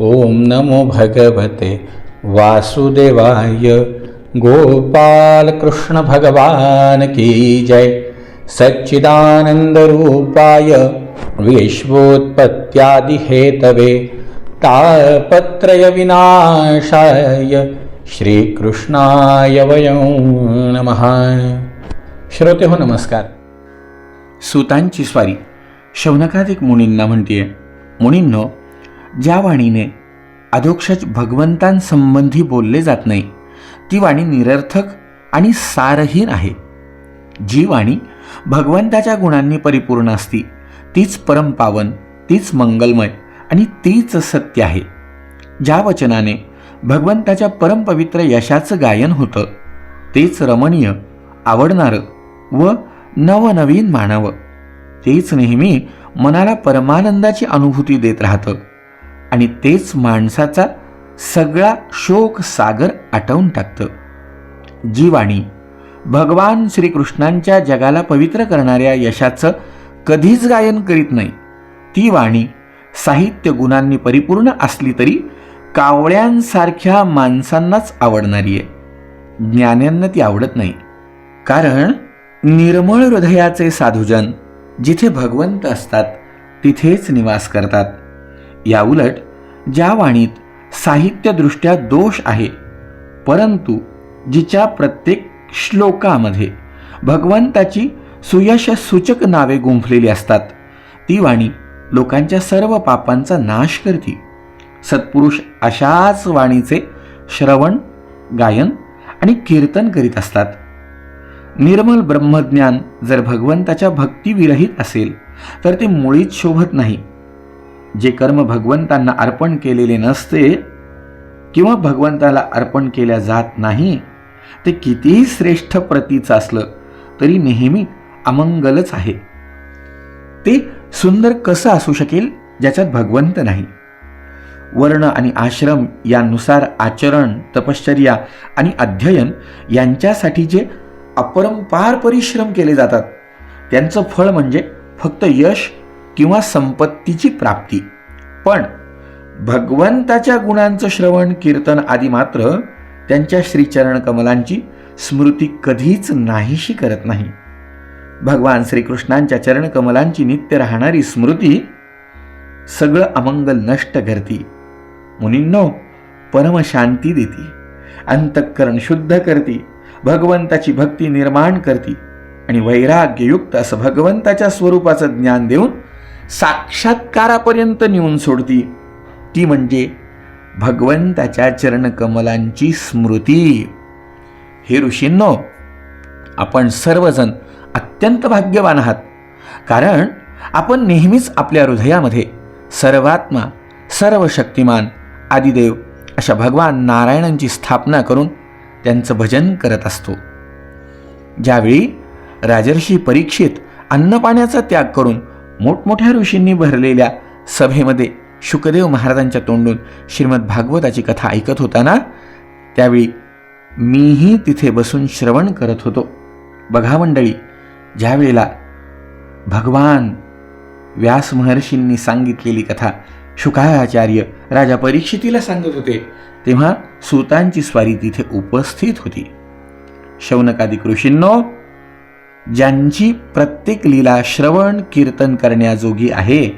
ओम नमो भगवते वासुदेवाय। गोपाल कृष्ण भगवान की जय। सच्चिदानंद रूपाय विश्वोत्पत्त्यादि हेतवे तापत्रय विनाशाय श्रीकृष्णाय वयं नमः। श्रोते हो नमस्कार। सुतांची स्वारी शौनकाधिक मुनींना म्हणतीये मुनींनो ज्या वाणीने अधोक्षज भगवंतांसंबंधी बोलले जात नाही ती वाणी निरर्थक आणि सारहीन आहे. जी वाणी भगवंताच्या गुणांनी परिपूर्ण असती तीच परमपावन तीच मंगलमय आणि तीच सत्य आहे. ज्या वचनाने भगवंताच्या परमपवित्र यशाचं गायन होतं तेच रमणीय आवडणारं व नवनवीन मानावं तेच नेहमी मनाला परमानंदाची अनुभूती देत राहतं. आणि तेच माणसाचा सगळा शोक सागर आटवून टाकतं. जी वाणी भगवान श्रीकृष्णांच्या जगाला पवित्र करणाऱ्या यशाचं कधीच गायन करीत नाही. ती वाणी साहित्य गुणांनी परिपूर्ण असली तरी कावळ्यांसारख्या माणसांनाच आवडणारी आहे. ज्ञान्यांना ती आवडत नाही. कारण निर्मळ हृदयाचे साधुजन जिथे भगवंत असतात तिथेच निवास करतात. याउलट ज्या वाणीत साहित्यदृष्ट्या दोष आहे परंतु जिच्या प्रत्येक श्लोकामध्ये भगवंताची सुयश सूचक नावे गुंफलेली असतात ती वाणी लोकांच्या सर्व पापांचा नाश करते. सत्पुरुष अशाच वाणीचे श्रवण गायन आणि कीर्तन करीत असतात. निर्मल ब्रह्मज्ञान जर भगवंताच्या भक्तिविरहित असेल तर ते मुळीच शोभत नाही. जे कर्म भगवंतांना अर्पण केलेले नसते किंवा भगवंताला अर्पण केल्या जात नाही ते कितीही श्रेष्ठ प्रतीचं असलं तरी नेहमी अमंगलच आहे. ते सुंदर कसं असू शकेल ज्याच्यात भगवंत नाही? वर्ण आणि आश्रम यानुसार आचरण तपश्चर्या आणि अध्ययन यांच्यासाठी जे अपरंपार परिश्रम केले जातात त्यांचं फळ म्हणजे फक्त यश किंवा संपत्तीची प्राप्ती. पण भगवंताच्या गुणांचं श्रवण कीर्तन आदी मात्र त्यांच्या श्रीचरण कमलांची स्मृती कधीच नाहीशी करत नाही. भगवान श्रीकृष्णांच्या चरणकमलांची नित्य राहणारी स्मृती सगळं अमंगल नष्ट करती. मुनींनो परमशांती देती. अंतःकरण शुद्ध करती. भगवंताची भक्ती निर्माण करती. आणि वैराग्ययुक्त असं भगवंताच्या स्वरूपाचं ज्ञान देऊन साक्षात्कारापर्यंत नेऊन सोडती. ती म्हणजे भगवंताच्या चरणकमलांची स्मृती. हे ऋषींनो आपण सर्वजण अत्यंत भाग्यवान आहात. कारण आपण नेहमीच आपल्या हृदयामध्ये सर्वात्मा सर्व शक्तिमान आदिदेव अशा भगवान नारायणांची स्थापना करून त्यांचं भजन करत असतो. ज्यावेळी राजर्षी परीक्षित अन्नपाण्याचा त्याग करून मोठमोठ्या ऋषींनी भरलेल्या सभेमध्ये शुकदेव महाराजांच्या तोंडून श्रीमद भागवताची कथा ऐकत होताना त्यावेळी मीही तिथे बसून श्रवण करत होतो. बघा मंडळी ज्यावेळेला भगवान व्यास महर्षींनी सांगितलेली कथा शुकाचार्य राजा परीक्षितीला सांगत होते तेव्हा सुतांची स्वारी तिथे उपस्थित होती. शौनकादिक ऋषींनो ज्यांची प्रत्येक लीला श्रवण कीर्तन करण्याजोगी आहे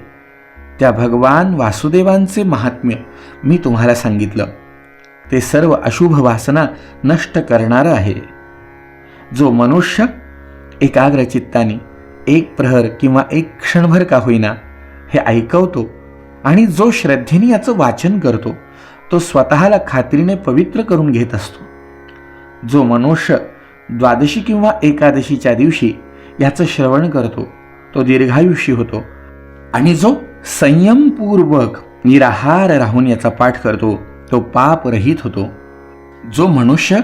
त्या भगवान वासुदेवांचे महात्म्य मी तुम्हाला सांगितलं. ते सर्व अशुभ वासना नष्ट करणारं आहे. जो मनुष्य एकाग्र चित्ताने एक प्रहर किंवा एक क्षणभर का होईना हे ऐकवतो आणि जो श्रद्धेने याचं वाचन करतो तो स्वतःला खात्रीने पवित्र करून घेत असतो. जो मनुष्य द्वादशी किंवा एकादशीच्या दिवशी याचं श्रवण करतो. तो दीर्घायुषी होतो. आणि जो संयमपूर्वक निराहार राहून याचा पाठ करतो तो पापरहित होतो. जो मनुष्य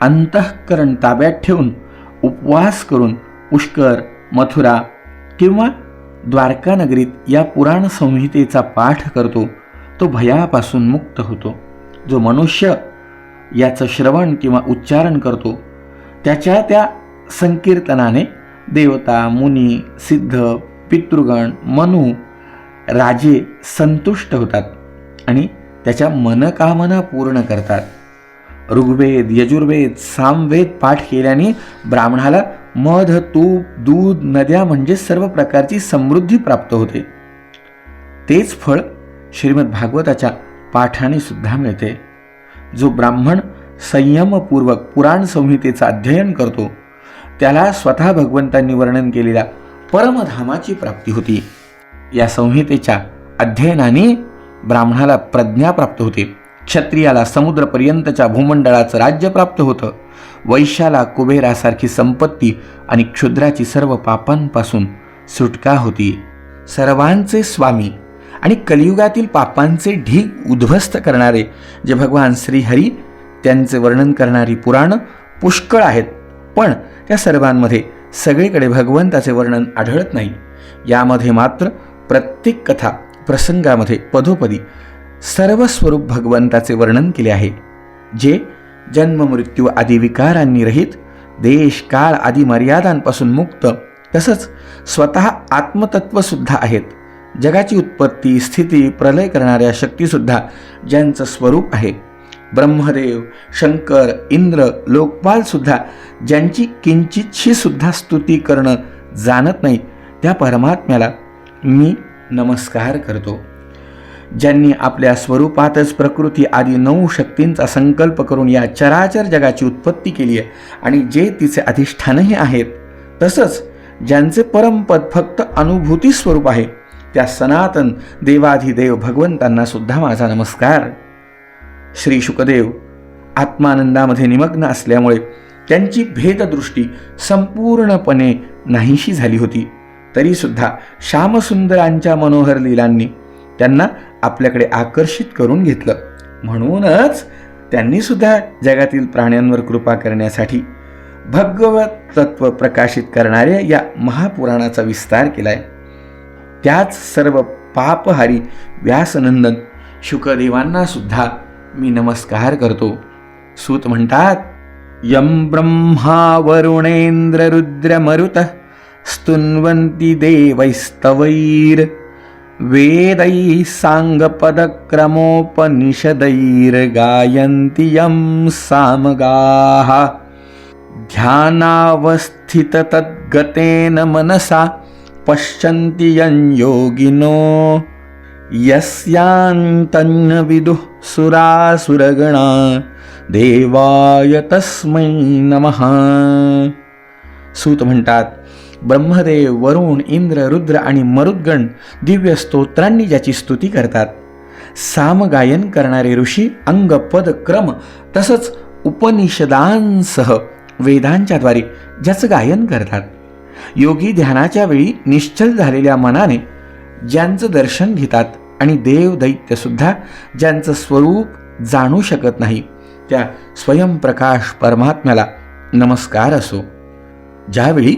अंतःकरण ताब्यात ठेवून उपवास करून पुष्कर मथुरा किंवा द्वारका नगरीत या पुराण संहितेचा पाठ करतो तो भयापासून मुक्त होतो. जो मनुष्य याचं श्रवण किंवा उच्चारण करतो त्याच्या त्या संकीर्तनाने देवता मुनी सिद्ध पितृगण मनु राजे संतुष्ट होतात आणि त्याच्या मनकामना पूर्ण करतात. ऋग्वेद यजुर्वेद सामवेद पाठ केल्याने ब्राह्मणाला मध तूप दूध नद्या म्हणजे सर्व प्रकारची समृद्धी प्राप्त होते. तेच फळ श्रीमद भागवताच्या पाठाने सुद्धा मिळते. जो ब्राह्मण संयमपूर्वक पुराण संहितेचं अध्ययन करतो. त्याला स्वतः भगवंतांनी वर्णन केलेल्या परमधामाची प्राप्ती होती. या संहितेच्या अध्ययनाने ब्राह्मणाला प्रज्ञा प्राप्त होते. क्षत्रियाला समुद्रपर्यंतच्या भूमंडळाचं राज्य प्राप्त होतं. वैश्याला कुबेरासारखी संपत्ती आणि क्षुद्राची सर्व पापांपासून सुटका होती. सर्वांचे स्वामी आणि कलियुगातील पापांचे ढीग उद्ध्वस्त करणारे जे भगवान श्रीहरी त्यांचे वर्णन करणारी पुराणं पुष्कळ आहेत. पण त्या सर्वांमध्ये सगळीकडे भगवंताचे वर्णन आढळत नाही. यामध्ये मात्र प्रत्येक कथा प्रसंगामध्ये पदोपदी सर्व स्वरूप भगवंताचे वर्णन केले आहे. जे जन्म मृत्यू आदी विकारांनी रहित देश काळ आदी मर्यादांपासून मुक्त तसंच स्वतः आत्मतत्वसुद्धा आहेत. जगाची उत्पत्ती स्थिती प्रलय करणाऱ्या शक्तीसुद्धा ज्यांचं स्वरूप आहे. ब्रह्मदेव शंकर इंद्र लोकपालसुद्धा ज्यांची किंचितशी सुद्धा स्तुती करणं जाणत नाही त्या परमात्म्याला मी नमस्कार करतो. ज्यांनी आपल्या स्वरूपातच प्रकृती आदी नऊ शक्तींचा संकल्प करून या चराचर जगाची उत्पत्ती केली आहे आणि जे तिचे अधिष्ठानही आहेत तसंच ज्यांचे परमपद फक्त अनुभूती स्वरूप आहे त्या सनातन देवाधिदेव भगवंतांना सुद्धा माझा नमस्कार. श्री शुकदेव आत्मानंदामध्ये निमग्न असल्यामुळे त्यांची भेददृष्टी संपूर्णपणे नाहीशी झाली होती. तरीसुद्धा श्यामसुंदरांच्या मनोहर लीलांनी त्यांना आपल्याकडे आकर्षित करून घेतलं. म्हणूनच त्यांनीसुद्धा जगातील प्राण्यांवर कृपा करण्यासाठी भगवत तत्व प्रकाशित करणाऱ्या या महापुराणाचा विस्तार केलाय. त्याच सर्व पापहारी व्यासनंदन शुकदेवांना सुद्धा मी नमस्कार करतो. सूत म्हणतात यम ब्रह्मा वरुणेंद्र रुद्र मरुत स्तुन्वन्ति देवैस्तवैर वेदैः साङ्गपदक्रमोपनिषदैर्गायन्ति यं सामगाः। ध्यानावस्थिततद्गतेन मनसा पश्यन्ति यं योगिनो। यस्यान्तन्न विदुः सुरासुरगणा देवाय तस्मै नमः। सूत म्हणतात ब्रह्मदेव वरुण इंद्र रुद्र आणि मरुद्गण दिव्य स्तोत्रांनी ज्याची स्तुती करतात. सामगायन करणारे ऋषी अंग पद क्रम तसंच उपनिषदांसह वेदांच्याद्वारे ज्याचं गायन करतात. योगी ध्यानाच्या वेळी निश्चल झालेल्या मनाने ज्यांचं दर्शन घेतात आणि देव दैत्यसुद्धा ज्यांचं स्वरूप जाणू शकत नाही त्या स्वयंप्रकाश परमात्म्याला नमस्कार असो. ज्यावेळी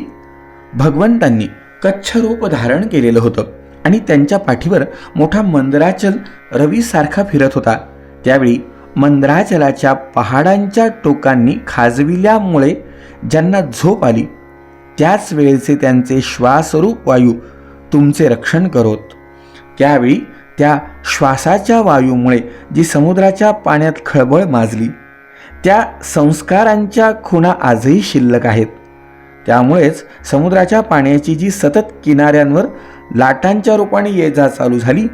भगवंतांनी कच्छ रूप धारण केलेलं होतं आणि त्यांच्या पाठीवर मोठा मंदराचल रवीसारखा फिरत होता त्यावेळी मंदराचलाच्या पहाडांच्या टोकांनी खाजविल्यामुळे ज्यांना झोप आली त्याच वेळेचे त्यांचे श्वासरूप वायू तुमचे रक्षण करोत. त्यावेळी त्या श्वासाच्या वायूमुळे जी समुद्राच्या पाण्यात खळबळ माजली त्या संस्कारांच्या खुणा आजही शिल्लक आहेत. त्यामुळेच समुद्राच्या पाण्याची जी सतत किनाऱ्यांवर लाटांच्या रूपाने ये जा चालू झाली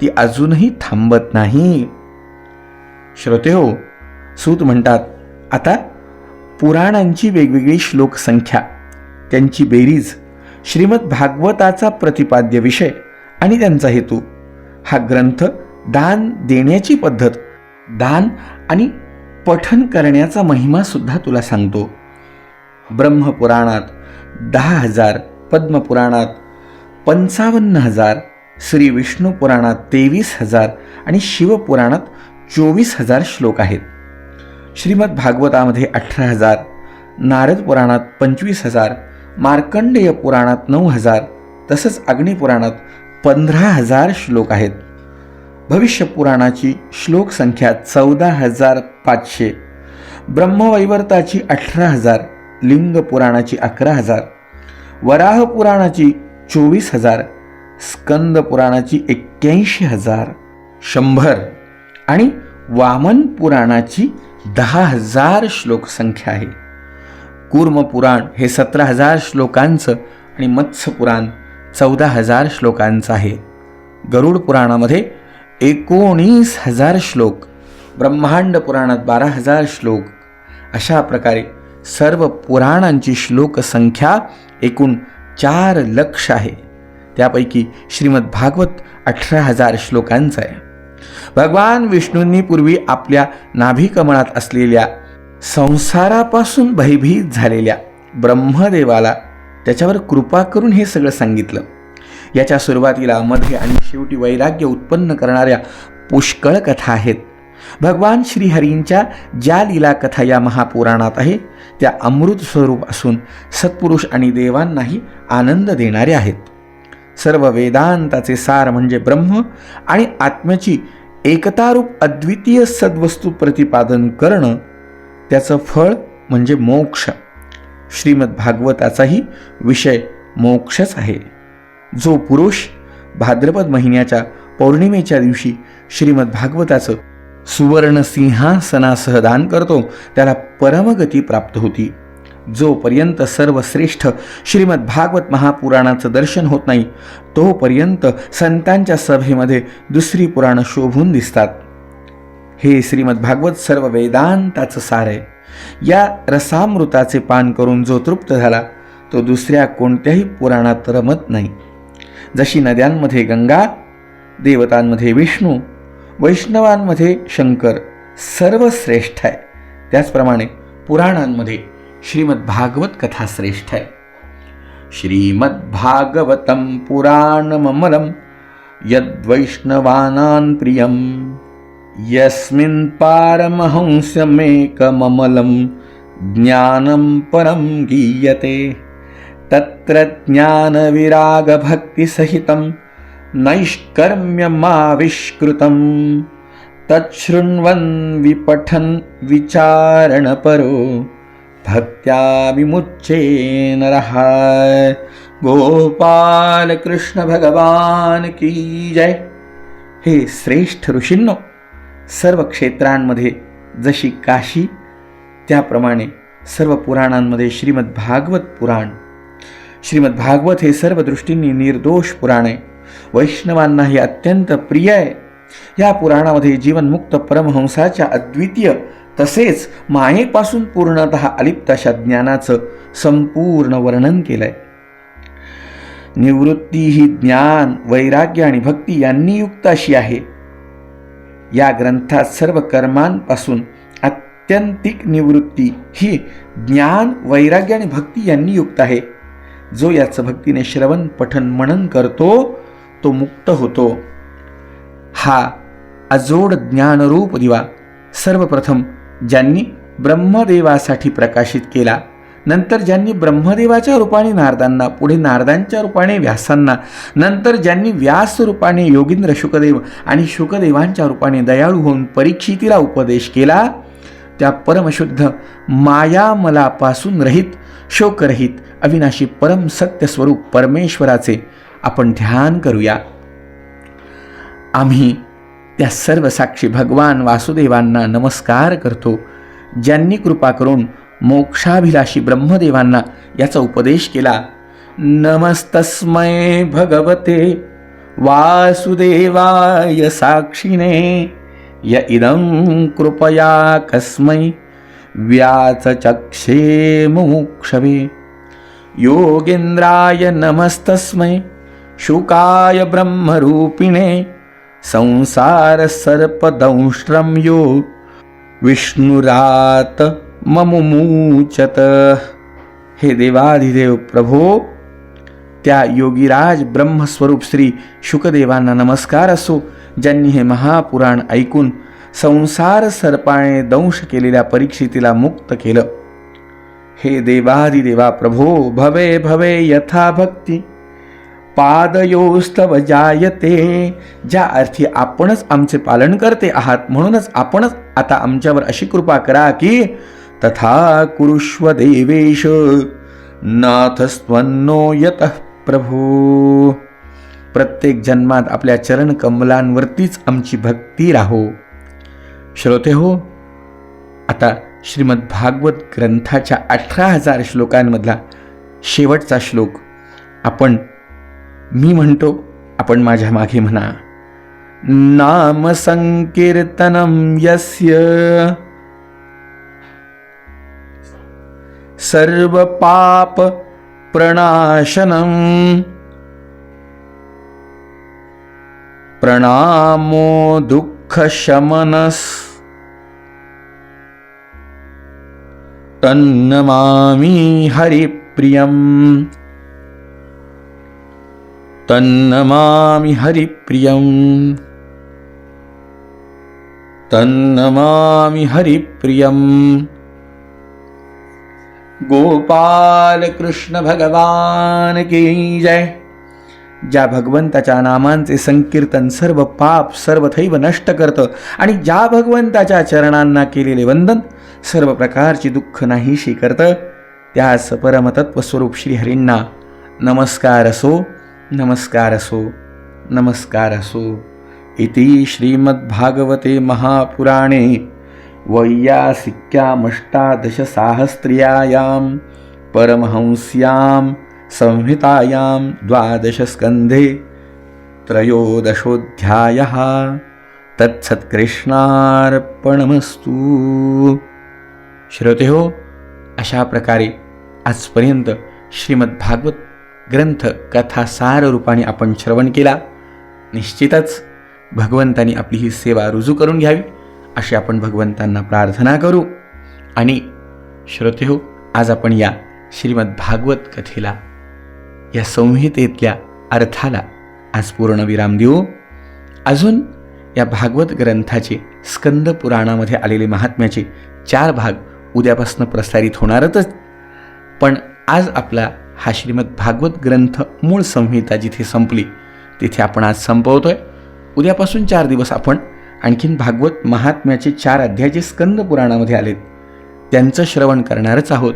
ती अजूनही थांबत नाही. श्रोते हो सूत म्हणतात आता पुराणांची वेगवेगळी श्लोक संख्या त्यांची बेरीज श्रीमद भागवताचा प्रतिपाद्य विषय आणि त्यांचा हेतू. हा ग्रंथ दान देण्याची पद्धत दान आणि पठन करण्याचा महिमा सुद्धा तुला सांगतो. ब्रह्मपुराणात दहा हजार पद्मपुराणात पंचावन्न हजार श्री विष्णू पुराणात तेवीस हजार आणि शिवपुराणात चोवीस हजार श्लोक आहेत. श्रीमद भागवतामध्ये अठरा हजार नारद पुराणात पंचवीस हजार मार्कंडेय पुराणात नऊ हजार तसंच अग्निपुराणात पंधरा हजार श्लोक आहेत. भविष्य पुराणाची श्लोक संख्या चौदा हजार पाचशे ब्रह्मवैवर्ताची अठरा हजार लिंग पुराणाची अकरा हजार वराह पुराणाची चोवीस हजार स्कंद पुराणाची एक्क्याऐंशी हजार शंभर आणि वामन पुराणाची दहा हजार श्लोक संख्या आहे. कूर्म पुराण हे सतरा हजार श्लोकांचं आणि मत्स्य पुराण चौदा हजार श्लोकांचा आहे गरुड पुराणामध्ये एकोणीस हजार श्लोक ब्रह्मांड पुराणात बारा हजार श्लोक अशा प्रकारे सर्व पुराणांची श्लोकसंख्या एकूण चार लक्ष आहे. त्यापैकी श्रीमद भागवत अठरा हजार श्लोकांचं आहे भगवान विष्णूंनी पूर्वी आपल्या नाभिकमळात असलेल्या संसारापासून भयभीत झालेल्या ब्रह्मदेवाला त्याच्यावर कृपा करून हे सगळं सांगितलं. याच्या सुरुवातीला मध्ये आणि शेवटी वैराग्य उत्पन्न करणाऱ्या पुष्कळ कथा आहेत. भगवान श्रीहरींच्या ज्या लीला कथा या महापुराणात आहे त्या अमृत स्वरूप असून सत्पुरुष आणि देवांनाही आनंद देणारे आहेत. सर्व वेदांताचे सार म्हणजे ब्रह्म आणि आत्म्याची एकतारूप अद्वितीय सद्वस्तू प्रतिपादन करणं त्याचं फळ म्हणजे मोक्ष. श्रीमद भागवताचाही विषय मोक्षच आहे. जो पुरुष भाद्रपद महिन्याच्या पौर्णिमेच्या दिवशी श्रीमद भागवताचं सुवर्ण सिंहासनासह दान करतो त्याला परमगती प्राप्त होती. जोपर्यंत सर्वश्रेष्ठ श्रीमद भागवत महापुराणाचं दर्शन होत नाही तोपर्यंत संतांच्या सभेमध्ये दुसरी पुराणं शोभून दिसतात. हे श्रीमद भागवत सर्व वेदांताचं सार आहे. या रसामृताचे पान करून जो तृप्त झाला तो दुसऱ्या कोणत्याही पुराणात रमत नाही. जशी नद्यांमध्ये गंगा देवतांमध्ये विष्णू वैष्णवांमध्ये शंकर सर्वश्रेष्ठ आहे. त्याचप्रमाणे पुराणांमध्ये श्रीमद भागवत कथा श्रेष्ठ आहे. श्रीमद्भागवतं पुराणममलं यद्वैष्णवानां प्रियम्. यस्मिन् पारमहंस्यमेकममलं ज्ञानं परं गीयते। तत्र ज्ञानविरागभक्तिसहितं नैष्कर्म्यमाविष्कृतं तच्छृण्वन् विपठन् विचारणपरो। भक्त्या विमुच्ये नरः गोपालकृष्णभगवान् की जय। हे श्रेष्ठ ऋषींनो सर्व क्षेत्रांमध्ये जशी काशी त्याप्रमाणे सर्व पुराणांमध्ये श्रीमद भागवत पुराण. श्रीमद भागवत हे सर्व दृष्टींनी निर्दोष पुराण आहे. वैष्णवांना हे अत्यंत प्रिय आहे. या पुराणामध्ये जीवनमुक्त परमहंसाच्या अद्वितीय तसेच मायेपासून पूर्णत अलिप्त अशा ज्ञानाचं संपूर्ण वर्णन केलंय. निवृत्ती ही ज्ञान वैराग्य आणि भक्ती यांनी युक्त अशी आहे. या ग्रंथात सर्व कर्मांपासून अत्यंतिक निवृत्ती ही ज्ञान वैराग्य आणि भक्ती यांनी युक्त आहे. जो याचं भक्तीने श्रवण पठन मनन करतो तो मुक्त होतो. हा अजोड ज्ञानरूप दिवा सर्वप्रथम ज्यांनी ब्रह्मदेवासाठी प्रकाशित केला. नंतर ज्यांनी ब्रह्मदेवाच्या रूपाने नारदांना पुढे नारदांच्या रूपाने व्यासांना नंतर ज्यांनी व्यास रूपाने योगींद्र शुकदेव आणि शुकदेवांच्या रूपाने दयाळू होऊन परीक्षितीला उपदेश केला त्या परमशुद्ध मायामलापासून रहित शोकरहित अविनाशी परम सत्य स्वरूप परमेश्वराचे आपण ध्यान करूया. आम्ही त्या सर्व साक्षी भगवान वासुदेवांना नमस्कार करतो ज्यांनी कृपा करून मोक्षाभिलाषी ब्रह्मदेवांना याचा उपदेश केला. नमस्तस्मय भगवते वासुदेवाय साक्षिणे. य इदं कृपया कस्मै व्याचचक्षे मुक्षवे योगेन्द्राय नमस्तस्मै शुकाय ब्रह्मरूपिणे. संसारसर्पदंष्ट्रं यो विष्णुरात ममुमूचत हे देवाधिदेव प्रभो त्या योगीराज ब्रह्मस्वरूप श्री शुकदेवांना नमस्कार असो ज्यांनी हे महापुराण ऐकून संसार सर्पाने दंश केलेल्या परीक्षितीला मुक्त केलं. हे देवादिदेवा प्रभो भवे भवे यथा भक्ती। पादयोस्तव जायते ज्या अर्थी आपणच आमचे पालन करते आहात म्हणूनच आपणच आता आमच्यावर अशी कृपा करा की तथा कुरुष्व देवेश। नाथस्त्वन्नो यतः प्रभू। प्रत्येक जन्मात आपल्या चरण कमलांवरतीच आमची भक्ती राहो। श्रोते हो आता श्रीमद भागवत ग्रंथाच्या अठरा हजार श्लोकांमधला शेवटचा श्लोक आपण मी म्हणतो आपण माझ्या मागे म्हणा। नाम संकीर्तनम यस्य। सर्वपापप्रणाशनम् प्रणामो दुःखशमनस्। तन्नमामि हरिप्रियम् तन्नमामि हरिप्रियम् तन्नमामि हरिप्रियम्। गोपाल कृष्ण भगवान की जय. ज्या भगवंताच्या नामांचे संकीर्तन सर्व पाप सर्वथैव नष्ट करतं आणि ज्या भगवंताच्या चरणांना केलेले वंदन सर्व प्रकारची दुःख नाहीशी करतं त्यास परमतत्व स्वरूप श्रीहरींना नमस्कार असो नमस्कार असो नमस्कार असो. इति श्रीमद्भागवते महापुराणे. वैयासिक्यामष्टादशसाहस्र्यायां परमहंस्यां संहितायां द्वादशस्कन्धे त्रयोदशोऽध्यायः। तत्सत्कृष्णार्पणमस्तु। श्रोते हो अशा प्रकारे आजपर्यंत श्रीमद्भागवत ग्रंथ कथा सार रूपाने आपण श्रवण केला. निश्चितच भगवंतानी आपली ही सेवा रुजू करून घ्यावी. अशी आपण भगवंतांना प्रार्थना करू. आणि श्रोते हो आज आपण या श्रीमद भागवत कथेला या संहितेतल्या अर्थाला आज पूर्ण विराम देऊ. अजून या भागवत ग्रंथाचे स्कंद पुराणामध्ये आलेले महात्म्याचे चार भाग उद्यापासून प्रसारित होणारच पण आज आपला हा श्रीमद भागवत ग्रंथ मूळ संहिता जिथे संपली तिथे आपण आज संपवतोय. उद्यापासून चार दिवस आपण आणखीन भागवत महात्म्याचे चार अध्याय जे स्कंद पुराणामध्ये आलेत त्यांचं श्रवण करणारच आहोत.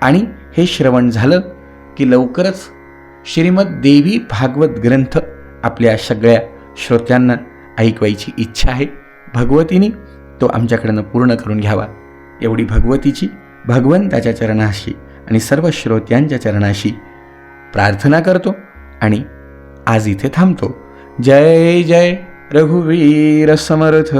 आणि हे श्रवण झालं की लवकरच श्रीमद देवी भागवत ग्रंथ आपल्या सगळ्या श्रोत्यांना ऐकवायची इच्छा आहे. भगवतीने तो आमच्याकडनं पूर्ण करून घ्यावा. एवढी भगवतीची भगवंताच्या चरणाशी आणि सर्व श्रोत्यांच्या चरणाशी प्रार्थना करतो आणि आज इथे थांबतो. जय जय! रघुवीर समर्थ।